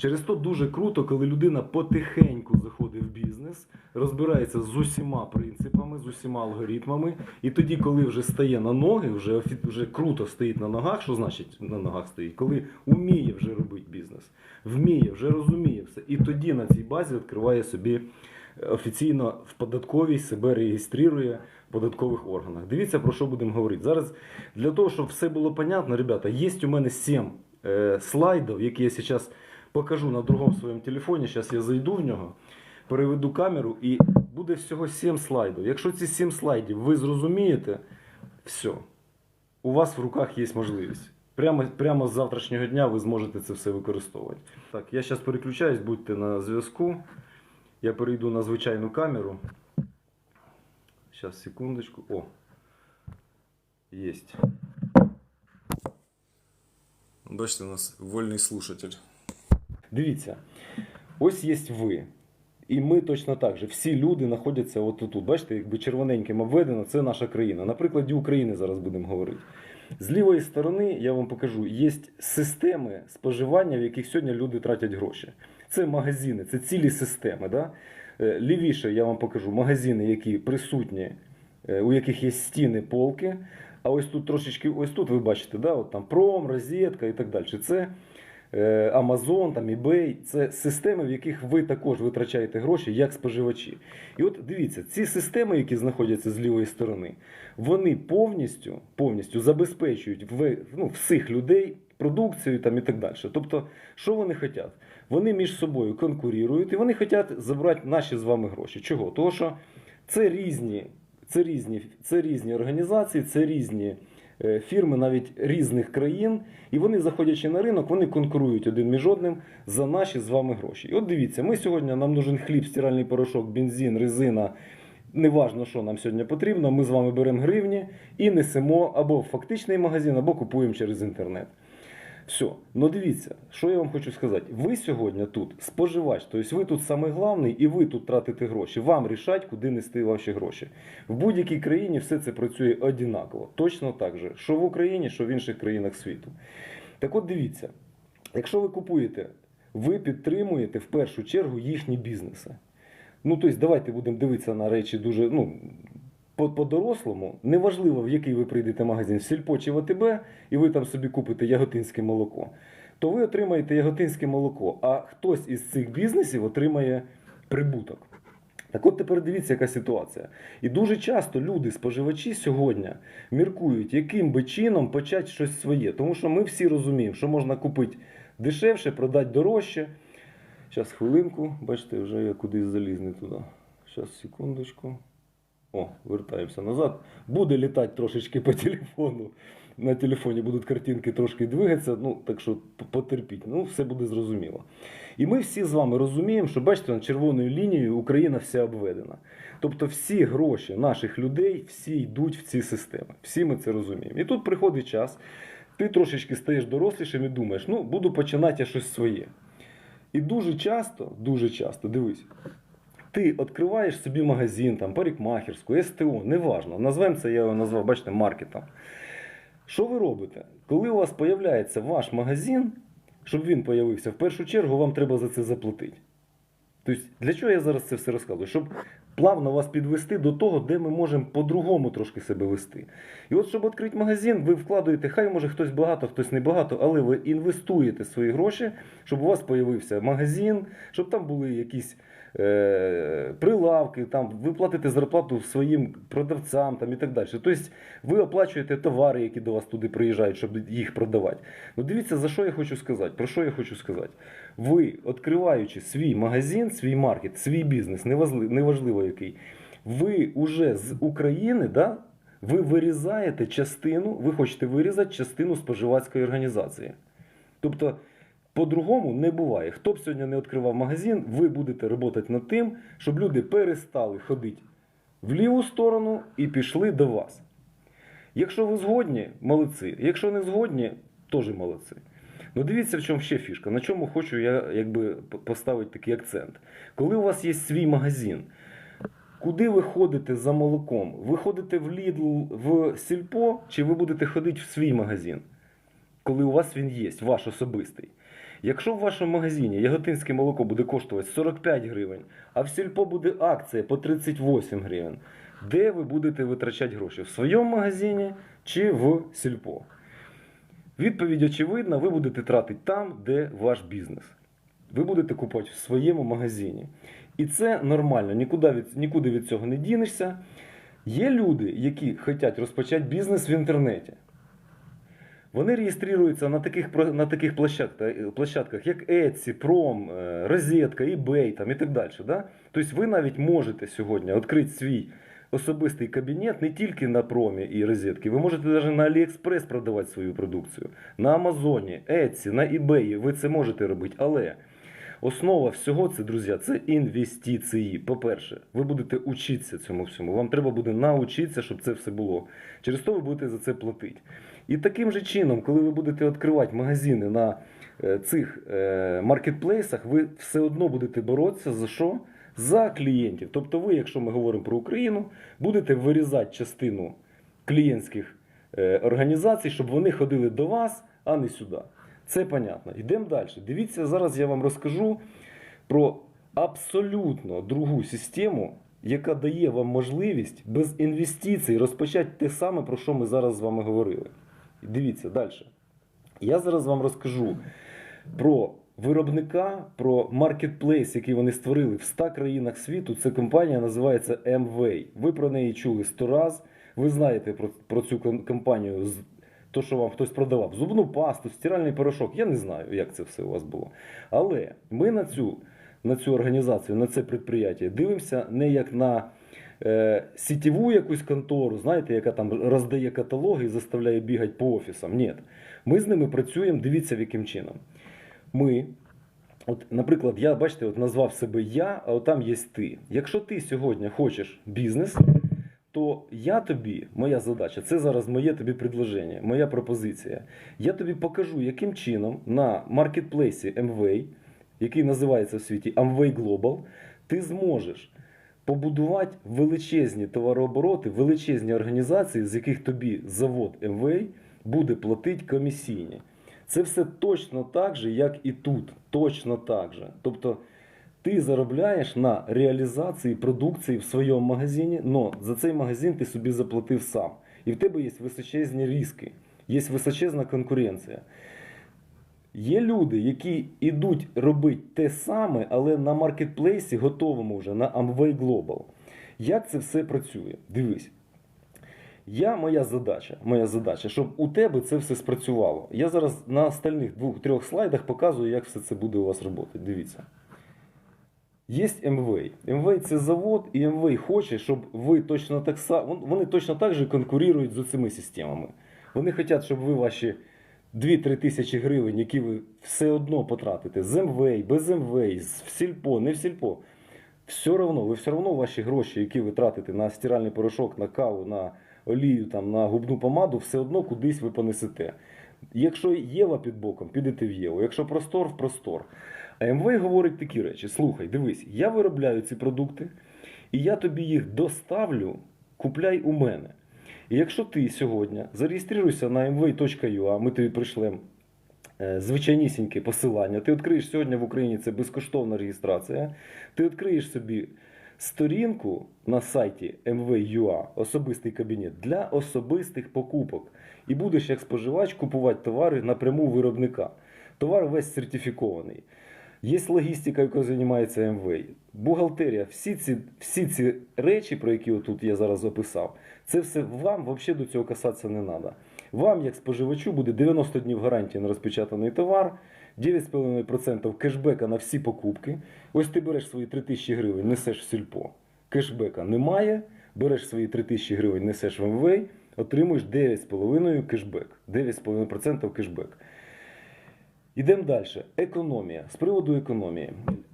Через то дуже круто, коли людина потихеньку заходить в бізнес, розбирається з усіма принципами, з усіма алгоритмами, і тоді, коли вже стає на ноги, вже, вже круто стоїть на ногах, що значить на ногах стоїть, коли вміє вже робити бізнес, вміє, вже розуміє все. І тоді на цій базі відкриває собі е, офіційно в податковій себе реєструє в податкових органах. Дивіться, про що будемо говорити. Зараз для того, щоб все було понятно, ребята, є у мене 7 е, слайдів, які я зараз покажу на другому своєму телефоні. Зараз я зайду в нього, переведу камеру і буде всього 7 слайдів. Якщо ці 7 слайдів ви зрозумієте, все, у вас в руках є можливість. Прямо, прямо з завтрашнього дня ви зможете це все використовувати. Так, я зараз переключаюсь, будьте на зв'язку. Я перейду на звичайну камеру. Сейчас, секундочку. О, есть. Бачите, у нас вольний слушатель. Дивіться, ось є ви. І ми точно так же. Всі люди знаходяться от тут. Бачите, якби червоненьким обведено, це наша країна. На прикладі України зараз будемо говорити. З лівої сторони я вам покажу, є системи споживання, в яких сьогодні люди тратять гроші. Це магазини, це цілі системи. Да? Е, Лівіше я вам покажу магазини, які присутні, е, у яких є стіни, полки. А ось тут трошечки, ось тут ви бачите, да, от там пром, розетка і так далі. Це Amazon, там eBay, це системи, в яких ви також витрачаєте гроші як споживачі. І от дивіться, ці системи, які знаходяться з лівої сторони, вони повністю, повністю забезпечують в, ну, всіх людей продукцію там, і так далі. Тобто, що вони хочуть? Вони між собою конкурують і вони хочуть забрати наші з вами гроші. Чого? Тому що це різні, це різні, це різні організації, це різні е, фірми навіть різних країн, і вони, заходячи на ринок, вони конкурують один між одним за наші з вами гроші. І от дивіться, ми сьогодні нам нужен хліб, стиральний порошок, бензин, резина. Неважно, що нам сьогодні потрібно, ми з вами беремо гривні і несемо або в фактичний магазин, або купуємо через інтернет. Все, ну дивіться, що я вам хочу сказати. Ви сьогодні тут споживач, тобто ви тут самий главний і ви тут тратите гроші. Вам рішать, куди нести ваші гроші. В будь-якій країні все це працює однаково. Точно так же, що в Україні, що в інших країнах світу. Так от дивіться, якщо ви купуєте, ви підтримуєте в першу чергу їхні бізнеси. Ну, тобто, давайте будемо дивитися на речі дуже ну, по- по-дорослому. Неважливо, в який ви прийдете магазин, Сільпо чи в АТБ, і ви там собі купите яготинське молоко, то ви отримаєте яготинське молоко, а хтось із цих бізнесів отримає прибуток. Так от тепер дивіться, яка ситуація. І дуже часто люди, споживачі сьогодні міркують, яким би чином почати щось своє. Тому що ми всі розуміємо, що можна купити дешевше, продати дорожче. Зараз хвилинку, бачите, вже я кудись заліз не туди. Зараз, секундочку. О, вертаємося назад. Буде літати трошечки по телефону. На телефоні будуть картинки трошки двигатися, ну так що потерпіть, ну все буде зрозуміло. І ми всі з вами розуміємо, що бачите, на червоною лінією Україна вся обведена. Тобто всі гроші наших людей всі йдуть в ці системи. Всі ми це розуміємо. І тут приходить час, ти трошечки стаєш дорослішим і думаєш, ну буду починати я щось своє. І дуже часто, дуже часто, дивись, ти відкриваєш собі магазин, там, парикмахерську, СТО, неважно. Назвемо це, я його назвав, бачите, маркетом. Що ви робите? Коли у вас з'являється ваш магазин, щоб він з'явився, в першу чергу вам треба за це заплатити. Тобто, для чого я зараз це все розказую? Щоб плавно вас підвести до того, де ми можемо по-другому трошки себе вести. І от, щоб відкрити магазин, ви вкладуєте, хай може хтось багато, хтось не багато, але ви інвестуєте свої гроші, щоб у вас з'явився магазин, щоб там були якісь прилавки, там, ви платите зарплату своїм продавцям там, і так далі. Тобто ви оплачуєте товари, які до вас туди приїжджають, щоб їх продавати. Ну дивіться, за що я хочу сказати. Про що я хочу сказати? Ви, відкриваючи свій магазин, свій маркет, свій бізнес, неважливо, неважливо який, ви вже з України, да, ви вирізаєте частину, ви хочете вирізати частину споживацької організації. Тобто, по-другому не буває. Хто б сьогодні не відкривав магазин, ви будете працювати над тим, щоб люди перестали ходити в ліву сторону і пішли до вас. Якщо ви згодні, молодці. Якщо не згодні, теж молодці. Ну дивіться, в чому ще фішка. На чому хочу я якби поставити такий акцент. Коли у вас є свій магазин, куди ви ходите за молоком? Ви ходите в Lidl, в Сільпо, чи ви будете ходити в свій магазин? Коли у вас він є, ваш особистий. Якщо в вашому магазині яготинське молоко буде коштувати 45 гривень, а в сільпо буде акція по 38 гривень, де ви будете витрачати гроші? В своєму магазині чи в сільпо? Відповідь очевидна, ви будете тратити там, де ваш бізнес. Ви будете купувати в своєму магазині. І це нормально, нікуди від, нікуди від цього не дінешся. Є люди, які хочуть розпочати бізнес в інтернеті. Вони реєструються на таких, на таких площадках, площадках, як Etsy, Prom, е, Розетка, eBay там, і так далі. Да? Тобто ви навіть можете сьогодні відкрити свій особистий кабінет не тільки на промі і розетки, ви можете навіть на AliExpress продавати свою продукцію. На Амазоні, Etsy, на eBay ви це можете робити. Але основа всього це, друзі, це інвестиції. По-перше, ви будете учитися цьому всьому. Вам треба буде навчитися, щоб це все було. Через то ви будете за це платити. І таким же чином, коли ви будете відкривати магазини на е, цих е, маркетплейсах, ви все одно будете боротися за що? За клієнтів. Тобто ви, якщо ми говоримо про Україну, будете вирізати частину клієнтських е, організацій, щоб вони ходили до вас, а не сюди. Це понятно. Йдемо далі. Дивіться, зараз я вам розкажу про абсолютно другу систему, яка дає вам можливість без інвестицій розпочати те саме, про що ми зараз з вами говорили. Дивіться далі. Я зараз вам розкажу про виробника, про маркетплейс, який вони створили в 100 країнах світу. Це компанія називається MWay. Ви про неї чули 100 раз. Ви знаєте про, про цю компанію з то, що вам хтось продавав. Зубну пасту, стиральний порошок. Я не знаю, як це все у вас було. Але ми на цю, на цю організацію, на це підприємство дивимося не як на е, сітєву якусь контору, знаєте, яка там роздає каталоги і заставляє бігати по офісам. Ні. Ми з ними працюємо, дивіться, в яким чином. Ми, от, наприклад, я бачите, от назвав себе я, а от там є ти. Якщо ти сьогодні хочеш бізнес, то я тобі, моя задача, це зараз моє тобі предложення, моя пропозиція. Я тобі покажу, яким чином на маркетплейсі Amway, який називається в світі Amway Global, ти зможеш побудувати величезні товарообороти, величезні організації, з яких тобі завод Amway буде платити комісійні. Це все точно так же, як і тут. Точно так же. Тобто ти заробляєш на реалізації продукції в своєму магазині, але за цей магазин ти собі заплатив сам. І в тебе є височезні ризики, є височезна конкуренція. Є люди, які йдуть робити те саме, але на маркетплейсі готовому вже на Amway Global. Як це все працює? Дивись. Я, моя задача, моя задача, щоб у тебе це все спрацювало. Я зараз на остальних двох-трьох слайдах показую, як все це буде у вас працювати. Дивіться. Є MWay. MWay це завод, і MWay хоче, щоб ви точно так само. Вони точно так же конкурують з цими системами. Вони хочуть, щоб ви ваші 2-3 тисячі гривень, які ви все одно потратите з MWay, без MWay, з- сільпо, не в сільпо. Все одно, ви все одно ваші гроші, які ви тратите на стиральний порошок, на каву, на олію, там, на губну помаду, все одно кудись ви понесете. Якщо Єва під боком, підете в Єву. Якщо простор, в простор. А МВ говорить такі речі: слухай, дивись, я виробляю ці продукти, і я тобі їх доставлю, купляй у мене. І якщо ти сьогодні зареєструєшся на mv.ua, ми тобі прийшлемо звичайнісіньке посилання. Ти відкриєш сьогодні в Україні це безкоштовна реєстрація. Ти відкриєш собі сторінку на сайті MV.ua, особистий кабінет для особистих покупок. І будеш як споживач купувати товари напряму виробника. Товар весь сертифікований. Є логістика, якою займається МВ, бухгалтерія, всі ці, всі ці речі, про які тут я зараз описав, це все вам взагалі до цього касатися не треба. Вам, як споживачу, буде 90 днів гарантії на розпечатаний товар, 9,5% кешбека на всі покупки. Ось ти береш свої 3000 гривень, несеш в сільпо. Кешбека немає, береш свої 3000 гривень, несеш в МВ, отримуєш 9,5% кешбек. 9,5% кешбек. Ідемо далі. Економія. З приводу економії.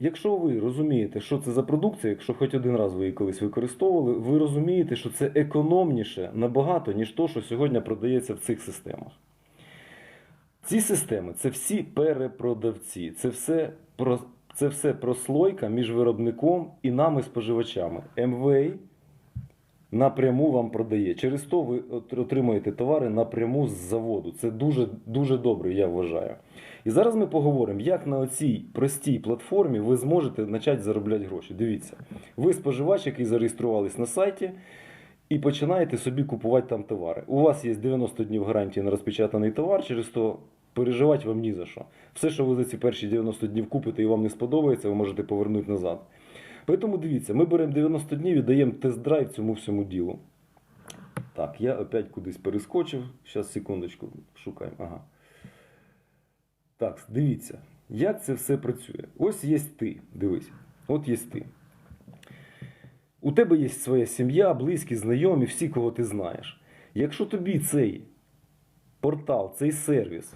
Якщо ви розумієте, що це за продукція, якщо хоч один раз ви її колись використовували, ви розумієте, що це економніше набагато, ніж то, що сьогодні продається в цих системах. Ці системи це всі перепродавці, це все, це все прослойка між виробником і нами, споживачами. МВ напряму вам продає. Через то ви от- отримуєте товари напряму з заводу. Це дуже, дуже добре, я вважаю. І зараз ми поговоримо, як на цій простій платформі ви зможете почати заробляти гроші. Дивіться, ви споживач, який зареєструвались на сайті, і починаєте собі купувати там товари. У вас є 90 днів гарантії на розпечатаний товар, через то переживати вам ні за що. Все, що ви за ці перші 90 днів купите і вам не сподобається, ви можете повернути назад. Тому дивіться, ми беремо 90 днів і даємо тест-драйв цьому всьому ділу. Так, я опять кудись перескочив. Зараз, секундочку, шукаємо. Ага. Так, дивіться, як це все працює. Ось є ти, дивись. От є ти. У тебе є своя сім'я, близькі, знайомі, всі, кого ти знаєш. Якщо тобі цей портал, цей сервіс,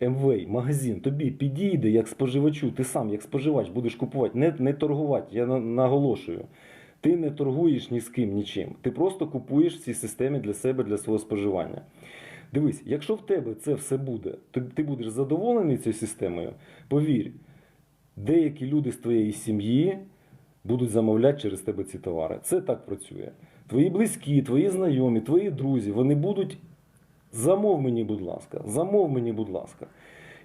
МВ, магазин, тобі підійде як споживачу, ти сам як споживач будеш купувати, не, не торгувати, я наголошую. Ти не торгуєш ні з ким, нічим. Ти просто купуєш в цій системі для себе, для свого споживання. Дивись, якщо в тебе це все буде, то ти будеш задоволений цією системою, повір, деякі люди з твоєї сім'ї будуть замовляти через тебе ці товари. Це так працює. Твої близькі, твої знайомі, твої друзі, вони будуть замов мені, будь ласка, замов мені, будь ласка.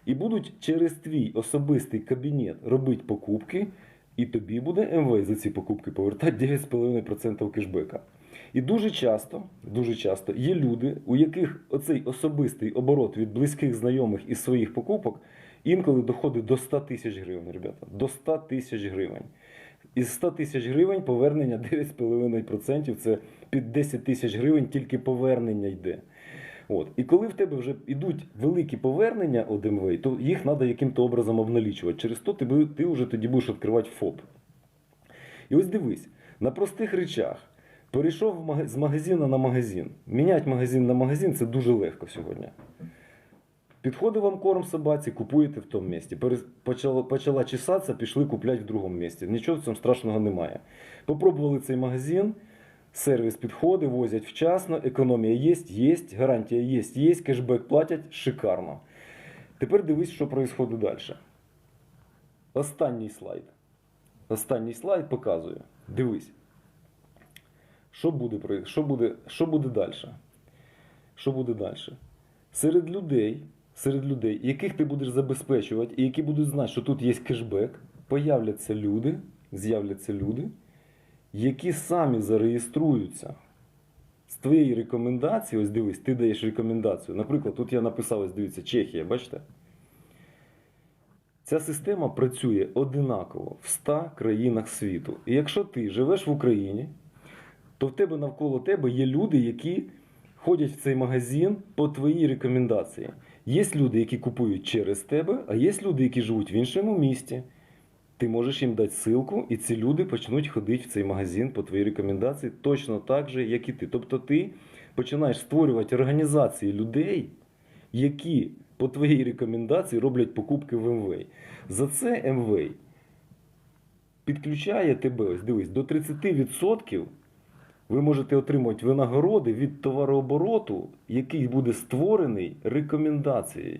І будуть через твій особистий кабінет робити покупки, і тобі буде МВ за ці покупки повертати 9,5% кешбека. І дуже часто, дуже часто є люди, у яких оцей особистий оборот від близьких знайомих із своїх покупок інколи доходить до 100 тисяч гривень, ребята. До 100 тисяч гривень. Із 100 тисяч гривень повернення 9,5% це під 10 тисяч гривень тільки повернення йде. От. І коли в тебе вже йдуть великі повернення від МВ, то їх треба яким-то образом обналічувати. Через то ти, ти вже тоді будеш відкривати ФОП. І ось дивись, на простих речах. Перейшов з магазину на магазин. Міняти магазин на магазин це дуже легко сьогодні. Підходить вам корм собаці, купуєте в тому місці. Почала, почала чесатися, пішли купляти в другому місці. Нічого в цьому страшного немає. Попробували цей магазин, сервіс підходить, возять вчасно, економія є, є, гарантія є, є, кешбек платять шикарно. Тепер дивись, що відбувається далі. Останній слайд. Останній слайд показує. Дивись. Що буде, що буде, що буде далі? Що буде далі? Серед людей, серед людей, яких ти будеш забезпечувати, і які будуть знати, що тут є кешбек, появляться люди, з'являться люди, які самі зареєструються з твоєї рекомендації. Ось дивись, ти даєш рекомендацію. Наприклад, тут я написав, ось дивіться, Чехія, бачите? Ця система працює одинаково в 100 країнах світу. І якщо ти живеш в Україні, то в тебе навколо тебе є люди, які ходять в цей магазин по твоїй рекомендації. Є люди, які купують через тебе, а є люди, які живуть в іншому місті. Ти можеш їм дати ссылку, і ці люди почнуть ходити в цей магазин по твоїй рекомендації точно так же, як і ти. Тобто ти починаєш створювати організації людей, які по твоїй рекомендації роблять покупки в МВ. За це МВ підключає тебе, ось дивись, до 30% ви можете отримати винагороди від товарообороту, який буде створений рекомендацією.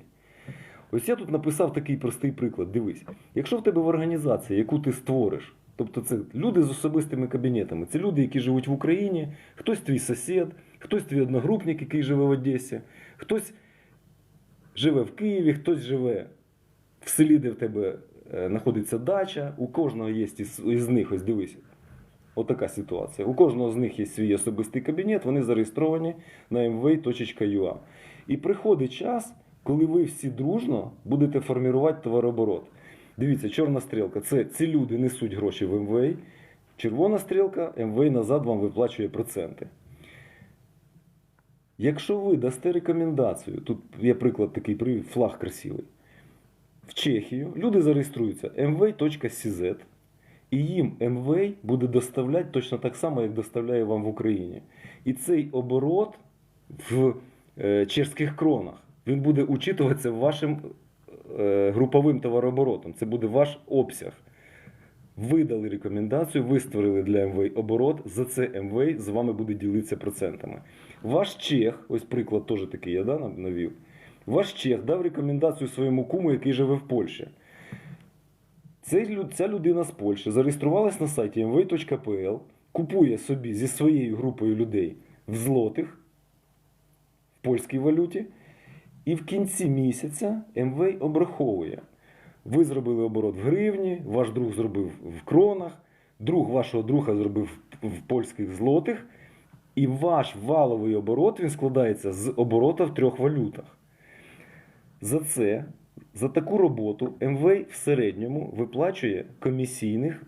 Ось я тут написав такий простий приклад. Дивись, якщо в тебе в організації, яку ти створиш, тобто це люди з особистими кабінетами, це люди, які живуть в Україні, хтось твій сусід, хтось твій одногрупник, який живе в Одесі, хтось живе в Києві, хтось живе в селі, де в тебе е, знаходиться дача, у кожного є із, них, ось дивись, отака ситуація. У кожного з них є свій особистий кабінет, вони зареєстровані на mv.ua. І приходить час, коли ви всі дружно будете формувати товарооборот. Дивіться, чорна стрілка це ці люди несуть гроші в МВ. Червона стрілка, МВ назад вам виплачує проценти. Якщо ви дасте рекомендацію, тут є приклад такий привід, флаг красивий. В Чехію люди зареєструються mv.cz, і їм МВ буде доставляти точно так само, як доставляє вам в Україні. І цей оборот в е, чешських кронах він буде учитуватися вашим е, груповим товарооборотом. Це буде ваш обсяг. Ви дали рекомендацію, ви створили для МВ оборот, за це МВ з вами буде ділитися процентами. Ваш чех, ось приклад теж такий я да, навів. Ваш чех дав рекомендацію своєму куму, який живе в Польщі. Ця людина з Польщі зареєструвалась на сайті mv.pl, купує собі зі своєю групою людей в злотих, в польській валюті, і в кінці місяця МВ обраховує. Ви зробили оборот в гривні, ваш друг зробив в кронах, друг вашого друга зробив в польських злотих, і ваш валовий оборот він складається з оборота в трьох валютах. За це, за таку роботу МВ в середньому виплачує комісійних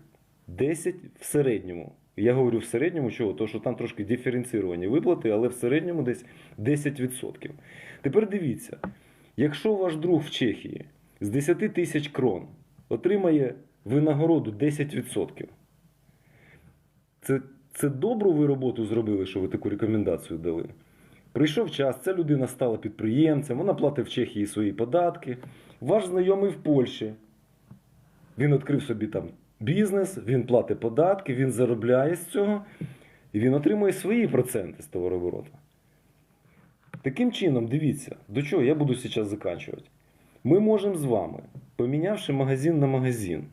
10 в середньому. Я говорю в середньому чого? Тому що там трошки диференціровані виплати, але в середньому десь 10%. Тепер дивіться, якщо ваш друг в Чехії з 10 тисяч крон отримає винагороду 10%, це, це добру ви роботу зробили, що ви таку рекомендацію дали. Прийшов час, ця людина стала підприємцем, вона платить в Чехії свої податки. Ваш знайомий в Польщі. Він відкрив собі там бізнес, він платить податки, він заробляє з цього, і він отримує свої проценти з товарообороту. Таким чином, дивіться, до чого я буду зараз заканчувати. Ми можемо з вами, помінявши магазин на магазин,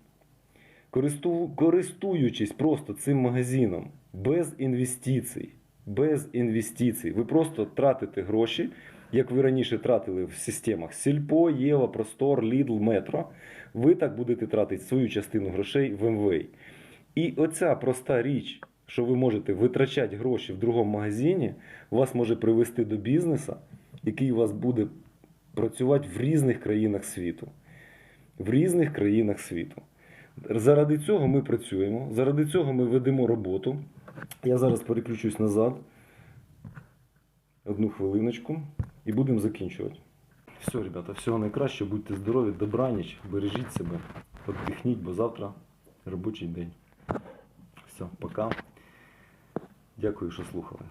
користуючись просто цим магазином без інвестицій, без інвестицій, ви просто тратите гроші, як ви раніше тратили в системах Сільпо, Єва, Простор, Лідл, Метро. Ви так будете тратити свою частину грошей в МВ. І оця проста річ, що ви можете витрачати гроші в другому магазині, вас може привести до бізнесу, який у вас буде працювати в різних країнах світу. В різних країнах світу. Заради цього ми працюємо, заради цього ми ведемо роботу. Я зараз переключусь назад. Одну хвилиночку і будемо закінчувати. Все, ребята, всього найкраще, будьте здорові, добраніч, бережіть себе, віддихніть, бо завтра робочий день. Все, пока. Дякую, що слухали.